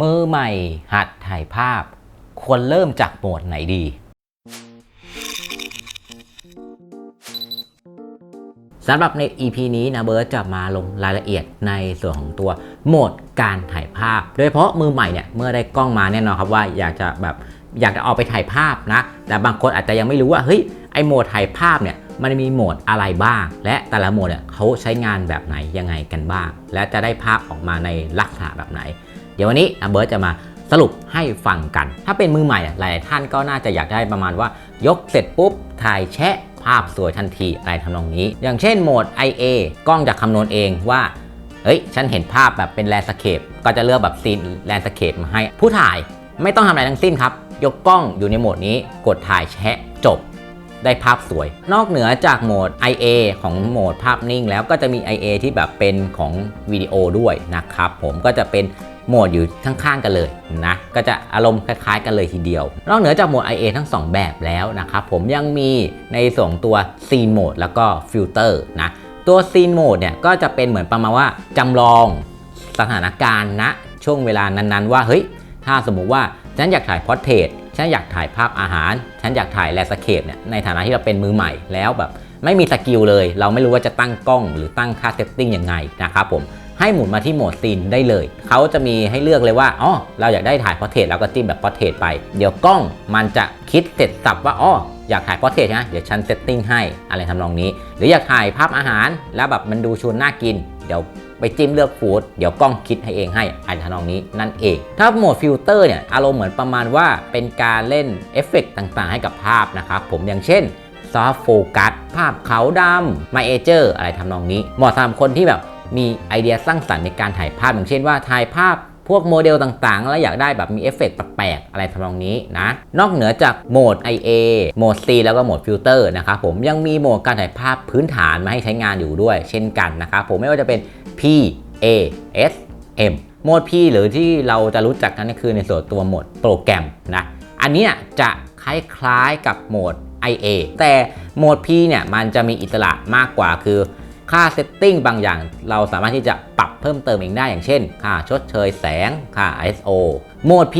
มือใหม่หัดถ่ายภาพ ควรเริ่มจากโหมดไหนดี สำหรับใน EP นี้นะเบิร์ตจะมาลงรายละเอียดในส่วนของตัวโหมดการถ่ายภาพ โดยเฉพาะมือใหม่เนี่ยเมื่อได้กล้องมาแน่นอนครับว่าอยากจะแบบอยากจะเอาไปถ่ายภาพนะ แต่บางคนอาจจะยังไม่รู้ว่าเฮ้ยไอโหมดถ่ายภาพเนี่ยมันมีโหมดอะไรบ้าง และแต่ละโหมดเนี่ยเขาใช้งานแบบไหนยังไงกันบ้าง และจะได้ภาพออกมาในลักษณะแบบไหน เดี๋ยววันนี้นะเบิร์ตจะมาสรุปให้ฟังกัน ถ้าเป็นมือใหม่อะหลายท่านก็น่าจะอยากได้ประมาณว่า ยกเสร็จปุ๊บ ถ่ายแชะภาพสวยทันทีอะไรทำนองนี้ อย่างเช่นโหมด IA กล้องจะคำนวณเองว่าเฮ้ย ฉันเห็นภาพแบบเป็นแลนด์สเคปก็จะเลือกแบบซีนแลนด์สเคปมาให้ ผู้ถ่ายไม่ต้องทำอะไรทั้งสิ้นครับ ยกกล้องอยู่ในโหมดนี้ กดถ่ายแชะจบ ได้ภาพสวย นอกเหนือจากโหมด IA ของโหมดภาพนิ่งแล้วก็จะมี IA ที่แบบเป็นของวิดีโอด้วยนะครับผมก็จะเป็น โหมดอยู่ข้างๆกันเลยนะก็จะอารมณ์คล้ายๆ กันเลยทีเดียว นอกเหนือจากโหมด IA ทั้ง 2 แบบแล้วนะครับผมยังมีในส่วนของตัว Scene Mode แล้วก็ฟิลเตอร์นะตัว Scene Mode เนี่ยก็จะเป็นเหมือนประมาณว่าจำลองสถานการณ์ณช่วงเวลานั้นๆ ว่าเฮ้ยถ้าสมมุติว่าฉันอยากถ่ายพอร์เทรตฉันอยากถ่ายภาพอาหาร ฉันอยากถ่ายแลสเคปเนี่ยในฐานะที่เราเป็นมือใหม่แล้วแบบไม่มีสกิลเลย เราไม่รู้ว่าจะตั้งกล้องหรือตั้งค่าเซตติ้งยังไงนะครับผม ให้หมุนมาที่โหมดซีนได้เลย เขาจะมีให้เลือกเลยว่าอ๋อเราอยากได้ถ่ายพอร์เทรตแล้วก็จิ้มแบบพอร์เทรตไป เดี๋ยวกล้องมันจะคิดเสร็จสับว่าอ๋ออยากถ่ายพอร์เทรตนะเดี๋ยวฉันเซตติ้งให้อะไรทำนองนี้ หรืออยากถ่ายภาพอาหารแล้วแบบมันดูชวนน่ากิน เดี๋ยวไปจิ้มเลือกฟู้ดเดี๋ยวกล้องคิดให้เองให้อันทำนองนี้นั่นเอง ถ้าโหมดฟิลเตอร์เนี่ยอารมณ์เหมือนประมาณว่าเป็นการเล่นเอฟเฟกต์ต่างๆ ให้กับภาพนะครับผมอย่างเช่นซอฟโฟกัสภาพขาวดำไมเอเจอร์อะไรทำนองนี้ เหมาะสำหรับคนที่แบบ มีไอเดียสร้างสรรค์ในการถ่ายภาพ อย่างเช่นว่าถ่ายภาพพวกโมเดลต่างๆ แล้วอยากได้แบบมีเอฟเฟกต์แปลกๆอะไรทำนองนี้นะ นอกเหนือจากโหมด IA โหมด C แล้วก็โหมดฟิลเตอร์นะครับผมยังมีโหมดการถ่ายภาพพื้นฐานมาให้ใช้งานอยู่ด้วย เช่นกันนะครับผมไม่ว่าจะเป็น P A S M โหมด P หรือที่เราจะรู้จักกันก็คือในส่วนตัวโหมดโปรแกรมนะอันเนี้ยจะคล้ายๆกับโหมด IA แต่โหมด P เนี่ยมันจะมีอิสระมากกว่าคือ ค่าเซตติ้งบางอย่าง เราสามารถที่จะปรับเพิ่มเติมเองได้อย่างเช่น ค่าชดเชยแสง ค่า ISO โหมด P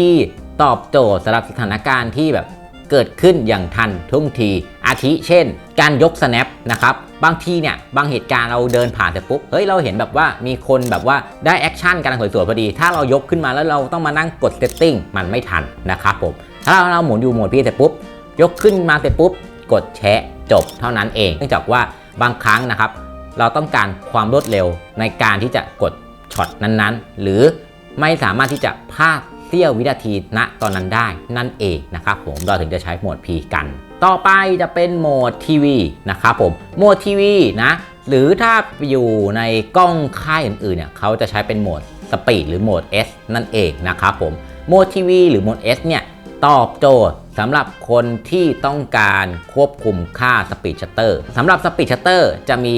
ตอบโจทย์สำหรับสถานการณ์ที่แบบเกิดขึ้นอย่างทันท่วงที อาทิเช่น การยก snap นะครับ บางทีเนี่ย บางเหตุการณ์เราเดินผ่านเสร็จปุ๊บ เฮ้ย เราเห็นแบบว่ามีคนแบบว่าได้แอคชั่นกำลังสวยๆพอดี ถ้าเรายกขึ้นมาแล้วเราต้องมานั่งกดเซตติ้งมันไม่ทันนะครับผม ถ้าเราเราหมุนอยู่โหมด P เสร็จปุ๊บ ยกขึ้นมาเสร็จปุ๊บ กดแชะจบเท่านั้นเอง เนื่องจากว่าบางครั้งนะครับ เราต้องการความรวดเร็วในการที่จะกดช็อตนั้นๆ หรือไม่สามารถที่จะพลาดเสี้ยววินาทีณตอนนั้นได้นั่นเองนะครับผมเราถึงจะใช้โหมด P กัน ต่อไปจะเป็นโหมดทีวีนะครับผมโหมดทีวีนะหรือถ้าอยู่ในกล้องค่ายอื่นๆเนี่ยเขาจะใช้เป็นโหมดสปีดหรือโหมด S นั่นเองนะครับผมโหมดทีวีหรือโหมด S เนี่ยตอบโจทย์ สำหรับคนที่ต้องการควบคุมค่าสปีดชัตเตอร์สำหรับสปีดชัตเตอร์จะมี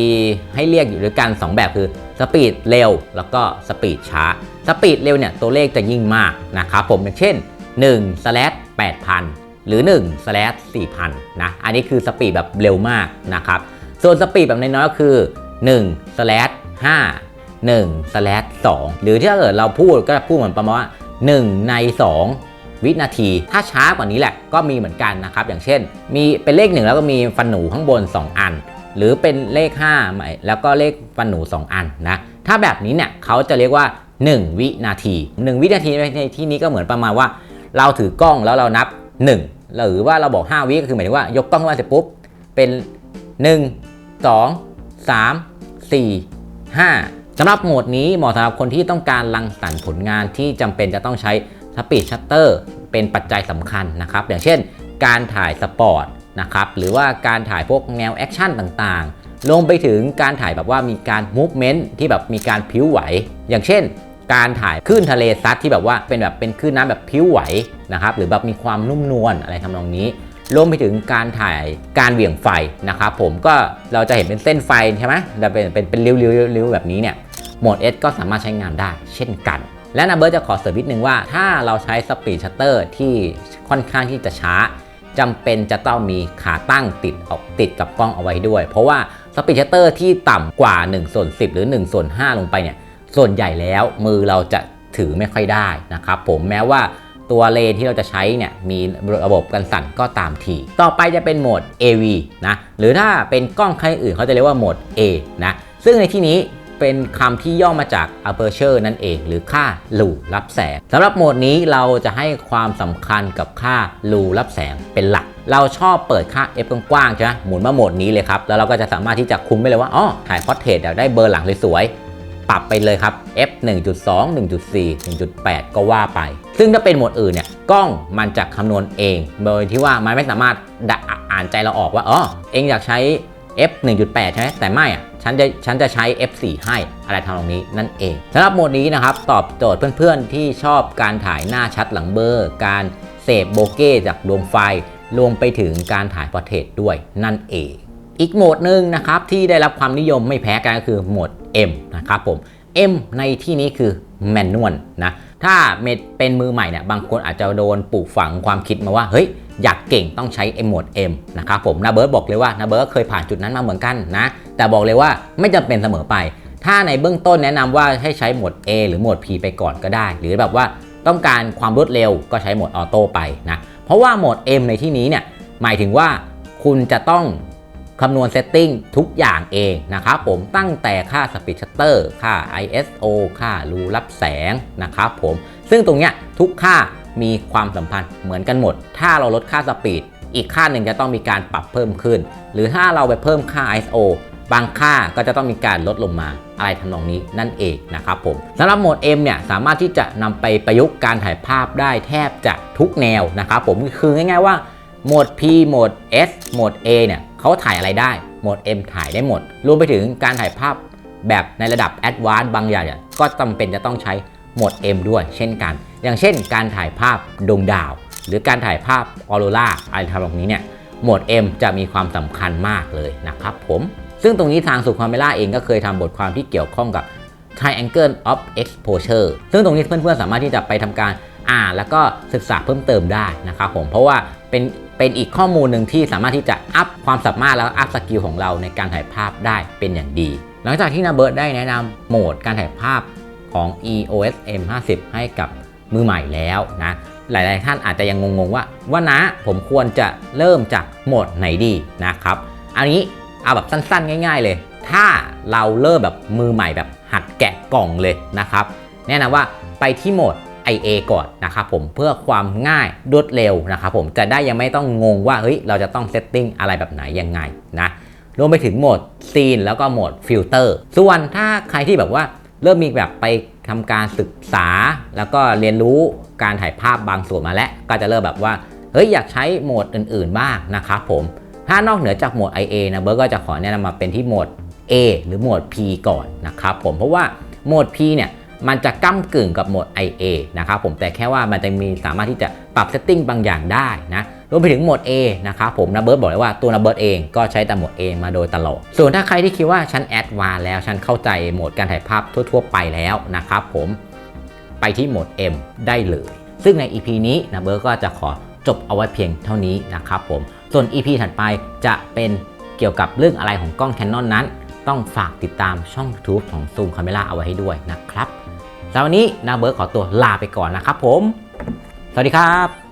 ให้เรียกอยู่ด้วยกัน 2 แบบคือสปีดเร็วแล้วก็สปีดช้าสปีดเร็วเนี่ยตัวเลขจะยิ่งมากนะครับผมอย่างเช่น1 slash 8,000 หรือ1 slash 4,000 นะ อันนี้คือสปีดแบบเร็วมากนะครับ ส่วนสปีดแบบน้อยๆก็คือ1 slash 5 1 slash 2 หรือถ้าเกิดเราพูดก็จะพูดเหมือนประมาณว่า 1 ใน 2 วินาที ถ้าช้ากว่านี้แหละก็มีเหมือนกันนะครับ อย่างเช่น มีเป็นเลข 1 แล้วก็มีฟันหนูข้างบน 2 อัน หรือเป็นเลข5ใหม่แล้วก็เลขฟันหนู 2 อันนะถ้าแบบนี้เนี่ยเขาจะเรียกว่า 1 วินาที 1 วินาทีในที่นี้ก็เหมือนประมาณว่า เราถือกล้องแล้วเรานับ 1 หรือว่าเราบอก 5 วิก็คือหมายถึงว่ายกกล้องขึ้นมาเสร็จปุ๊บเป็น 1 2 3 4 5สำหรับโหมดนี้เหมาะสำหรับคนที่ต้องการรังสรรค์ผลงานที่จำเป็นจะต้องใช้ สปีดชัตเตอร์เป็นปัจจัยสำคัญนะครับ อย่างเช่น การถ่ายสปอร์ตนะครับหรือว่าการถ่ายพวกแนวแอคชั่นต่างๆ ลงไปถึงการถ่ายแบบว่ามีการมูฟเมนต์ที่แบบมีการพิ้วไหว อย่างเช่น การถ่ายคลื่นทะเลซัดที่แบบว่าเป็นแบบเป็นคลื่นน้ำแบบพิ้วไหวนะครับหรือแบบมีความนุ่มนวลอะไรทำนองนี้รวมไปถึงการถ่ายการเหวี่ยงไฟนะครับผมก็เราจะเห็นเป็นเส้นไฟใช่ไหมแต่เป็นเป็นเป็นริ้วๆๆแบบนี้เนี่ยโหมด S ก็สามารถใช้งานได้เช่นกัน และนาเบิร์ตจะขอเสริมนิดนึงว่า ถ้าเราใช้สปีดชัตเตอร์ที่ค่อนข้างที่จะช้าจำเป็นจะต้องมีขาตั้งติดออกติดกับกล้องเอาไว้ด้วย เพราะว่าสปีดชัตเตอร์ที่ต่ำกว่า1ส่วน10 หรือ1ส่วน5ลงไปเนี่ยส่วนใหญ่แล้วมือเราจะถือไม่ค่อยได้นะครับผมแม้ว่าตัวเลนที่เราจะใช้เนี่ยมีระบบกันสั่นก็ตามที ต่อไปจะเป็นโหมด AV นะหรือถ้าเป็นกล้องใค่ายอื่นเขาจะเรียกว่าโหมด A นะซึ่งในที่นี้ เป็นคำที่ย่อมาจาก aperture นั่นเอง หรือค่ารูรับแสงสำหรับโหมดนี้เราจะให้ความสำคัญกับค่ารูรับแสงเป็นหลัก เราชอบเปิดค่า f กว้างๆใช่ไหมหมุนมาโหมดนี้เลยครับ แล้วเราก็จะสามารถที่จะคุมไปเลยว่าอ๋อถ่ายพอร์เทรตอยากได้เบอร์หลังสวยๆปรับไปเลยครับ f 1.2 1.4 1.8 ก็ว่าไป ซึ่งถ้าเป็นโหมดอื่นเนี่ย กล้องมันจะคำนวณเอง โดยที่ว่ามันไม่สามารถอ่านใจเราออกว่า อ๋อ เองอยากใช้ f 1.8 ใช่ไหมแต่ไม่อะฉันจะฉันจะใช้ f 4ให้อะไรทำตรงนี้นั่นเองสำหรับโหมดนี้นะครับ ตอบโจทย์เพื่อนๆ ที่ชอบการถ่ายหน้าชัดหลังเบอร์ การเสพโบเก้จากดวงไฟรวมไปถึงการถ่ายพอร์เทรตด้วยนั่นเอง อีกโหมดหนึ่งนะครับที่ได้รับความนิยมไม่แพ้กันก็คือโหมด M นะครับผม M ในที่นี้คือแมนนวลนะถ้าเมดเป็นมือใหม่เนี่ยบางคนอาจจะโดนปลูกฝังความคิดมาว่าเฮ้ย อยากเก่งต้องใช้ M โหมด M นะครับผมนาเบิร์ตบอกเลยว่านาเบิร์ตเคยผ่านจุดนั้นมาเหมือนกันนะ แต่บอกเลยว่าไม่จำเป็นเสมอไป ถ้าในเบื้องต้นแนะนำว่าให้ใช้โหมด A หรือโหมด P ไปก่อนก็ได้ หรือแบบว่าต้องการความรวดเร็วก็ใช้โหมดออโต้ไปนะ เพราะว่าโหมด M ในที่นี้เนี่ยหมายถึงว่าคุณจะต้องคำนวณเซตติ้งทุกอย่างเองนะครับผมตั้งแต่ค่าสปีดชัตเตอร์ค่า ISO ค่ารูรับแสงนะครับผมซึ่งตรงเนี้ยทุกค่า มีความสัมพันธ์เหมือนกันหมด ถ้าเราลดค่าสปีด อีกค่าหนึ่งจะต้องมีการปรับเพิ่มขึ้น หรือถ้าเราไปเพิ่มค่า ISO บางค่าก็จะต้องมีการลดลงมาอะไรทำนองนี้นั่นเองนะครับผมสำหรับโหมด M เนี่ยสามารถที่จะนำไปประยุกต์การถ่ายภาพได้แทบจะทุกแนวนะครับผมคือง่ายๆว่าโหมด P โหมด S โหมด A เนี่ยเขาถ่ายอะไรได้โหมด M ถ่ายได้หมด รวมไปถึงการถ่ายภาพแบบในระดับ Advanced บางอย่างเนี่ยก็จำเป็นจะต้องใช้โหมด M ด้วยเช่นกัน อย่างเช่น การถ่ายภาพดวงดาว หรือการถ่ายภาพออโรราอะไรทำนองนี้เนี่ยโหมด M จะมีความสำคัญมากเลยนะครับผม ซึ่งตรงนี้ทางสุขความเมล่าเองก็เคยทำบทความที่เกี่ยวข้องกับ triangle of exposure ซึ่งตรงนี้เพื่อนๆสามารถที่จะไปทำการอ่านแล้วก็ศึกษาเพิ่มเติมได้นะครับผม เพราะว่าเป็นเป็นอีกข้อมูลหนึ่งที่สามารถที่จะอัพความสามารถแล้วอัพสกิลของเราในการถ่ายภาพได้เป็นอย่างดี หลังจากที่นาเบิร์ดได้แนะนำโหมดการถ่ายภาพของ EOS M50 ให้กับ มือใหม่แล้วนะหลาย ๆ ท่านอาจจะยังงง ๆ ว่าว่านะผมควรจะเริ่มจากโหมดไหนดีนะครับอันนี้เอาแบบสั้น ๆ ง่าย ๆ เลย ถ้าเราเริ่มแบบมือใหม่แบบหัดแกะกล่องเลยนะครับแนะนำว่าไปที่โหมด IA ก่อนนะครับผมเพื่อความง่ายรวดเร็วนะครับผมจะได้ยังไม่ต้องงงว่าเฮ้ยเราจะต้องเซตติ้งอะไรแบบไหนยังไงนะรวมไปถึงโหมดซีนแล้วก็โหมดฟิลเตอร์ส่วนถ้าใครที่แบบว่าเริ่มมีแบบไป ทำการศึกษาแล้วก็เรียนรู้การถ่ายภาพบางส่วนมาแล้ว ก็จะเริ่มแบบว่าเฮ้ยอยากใช้โหมดอื่นๆบ้างนะครับผม ถ้านอกเหนือจากโหมด IA นะเบิร์กก็จะขอแนะนำมาเป็นที่โหมด A หรือโหมด P ก่อนนะครับผมเพราะว่าโหมด P เนี่ย มันจะก้ากึ่งกับโหมด IA นะครับผมแต่แค่ว่ามันจะมีสามารถที่จะปรับเซตติ้งบางอย่างได้นะรวมไปถึงโหมด A นะครับผมนะเบิร์ดบอกเลยว่าตัวนะเบิร์ดเองก็ใช้แต่โหมด A มาโดยตลอด ส่วนถ้าใครที่คิดว่าฉันแอดวานแล้ว ฉันเข้าใจโหมดการถ่ายภาพทั่ว ๆ ไปแล้วนะครับผมไปที่โหมด M ได้เลย ซึ่งใน EP นี้นะเบิร์ดก็จะขอจบเอาไว้เพียงเท่านี้นะครับผมส่วน EP ถัดไปจะเป็นเกี่ยวกับเรื่องอะไรของกล้อง Canon นั้น ต้องฝากติดตามช่อง YouTube ของ Zoom Camera เอาไว้ให้ด้วยนะครับ สำหรับวันนี้นาเบิร์ดขอตัวลาไปก่อนนะครับผม สวัสดีครับ